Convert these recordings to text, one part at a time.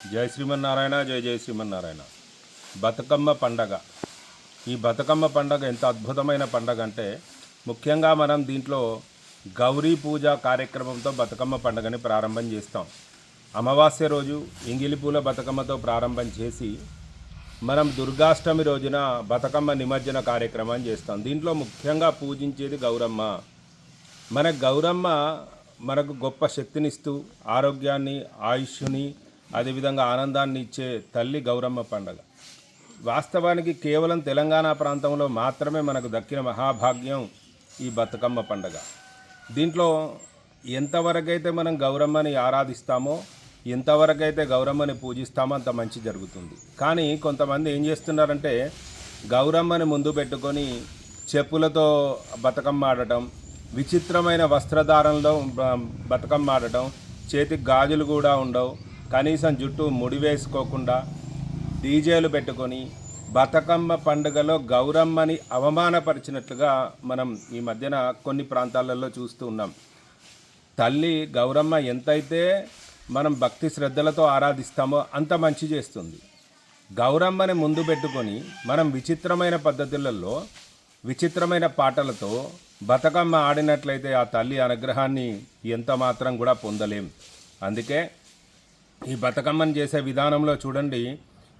జై శ్రీమన్నారాయణ జై జై శ్రీమన్నారాయణ. బతుకమ్మ పండగ. ఈ బతుకమ్మ పండగ ఎంత అద్భుతమైన పండగ అంటే ముఖ్యంగా మనం దీంట్లో గౌరీ పూజ కార్యక్రమంతో బతుకమ్మ పండగని ప్రారంభం చేస్తాం. అమావాస్య రోజు ఇంగిలి పూల బతుకమ్మతో ప్రారంభం చేసి మనం దుర్గాష్టమి రోజున బతుకమ్మ నిమజ్జన కార్యక్రమం చేస్తాం. దీంట్లో ముఖ్యంగా పూజించేది గౌరమ్మ. మన గౌరమ్మ మనకు గొప్ప శక్తినిస్తూ ఆరోగ్యాన్ని ఆయుష్ని అదేవిధంగా ఆనందాన్ని ఇచ్చే తల్లి గౌరమ్మ పండగ. వాస్తవానికి కేవలం తెలంగాణ ప్రాంతంలో మాత్రమే మనకు దక్కిన మహాభాగ్యం ఈ బతుకమ్మ పండగ. దీంట్లో ఎంతవరకైతే మనం గౌరమ్మని ఆరాధిస్తామో ఎంతవరకైతే గౌరమ్మని పూజిస్తామో అంత మంచి జరుగుతుంది. కానీ కొంతమంది ఏం చేస్తున్నారంటే గౌరమ్మని ముందు పెట్టుకొని చెప్పులతో బతుకమ్మ ఆడటం విచిత్రమైన వస్త్రధారణలో బతుకమ్మ ఆడటం చేతికి గాజులు కూడా ఉండవు. కనీసం జుట్టు ముడి వేసుకోకుండా డీజేలు పెట్టుకొని బతుకమ్మ పండుగలో గౌరమ్మని అవమానపరిచినట్లుగా మనం ఈ మధ్యన కొన్ని ప్రాంతాలలో చూస్తూ ఉన్నాం. తల్లి గౌరమ్మ ఎంతైతే మనం భక్తి శ్రద్ధలతో ఆరాధిస్తామో అంత మంచి చేస్తుంది. గౌరమ్మని ముందు పెట్టుకొని మనం విచిత్రమైన పద్ధతులలో విచిత్రమైన పాటలతో బతుకమ్మ ఆడినట్లయితే ఆ తల్లి అనుగ్రహాన్ని ఎంత మాత్రం కూడా పొందలేం. అందుకే ఈ బతుకమ్మను చేసే విధానంలో చూడండి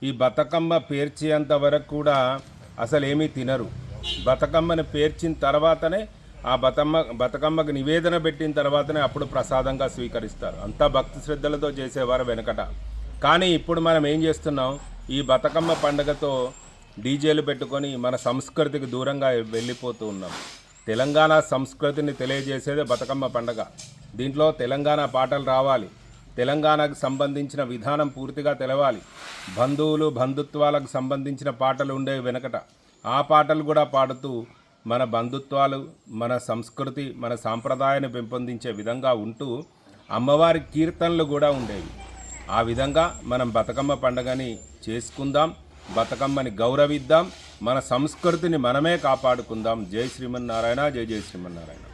ఈ బతుకమ్మ పేర్చేంత వరకు కూడా అసలు ఏమీ తినరు. బతుకమ్మని పేర్చిన తర్వాతనే ఆ బతమ్మ బతుకమ్మకు నివేదన పెట్టిన తర్వాతనే అప్పుడు ప్రసాదంగా స్వీకరిస్తారు. అంతా భక్తి శ్రద్ధలతో చేసేవారు వెనకట. కానీ ఇప్పుడు మనం ఏం చేస్తున్నాం? ఈ బతుకమ్మ పండుగతో డీజేలు పెట్టుకొని మన సంస్కృతికి దూరంగా వెళ్ళిపోతూ ఉన్నాం. తెలంగాణ సంస్కృతిని తెలియజేసేదే బతుకమ్మ పండగ. దీంట్లో తెలంగాణ పాటలు రావాలి. తెలంగాణకు సంబంధించిన విధానం పూర్తిగా తెలవాలి. బంధువులు బంధుత్వాలకు సంబంధించిన పాటలు ఉండేవి వెనకట ఆ పాటలు కూడా పాడుతూ మన బంధుత్వాలు మన సంస్కృతి మన సాంప్రదాయాన్ని పెంపొందించే విధంగా ఉంటూ అమ్మవారి కీర్తనలు కూడా ఉండేవి. ఆ విధంగా మనం బతుకమ్మ పండుగని చేసుకుందాం బతుకమ్మని గౌరవిద్దాం మన సంస్కృతిని మనమే కాపాడుకుందాం. జై శ్రీమన్నారాయణ జై జై శ్రీమన్నారాయణ.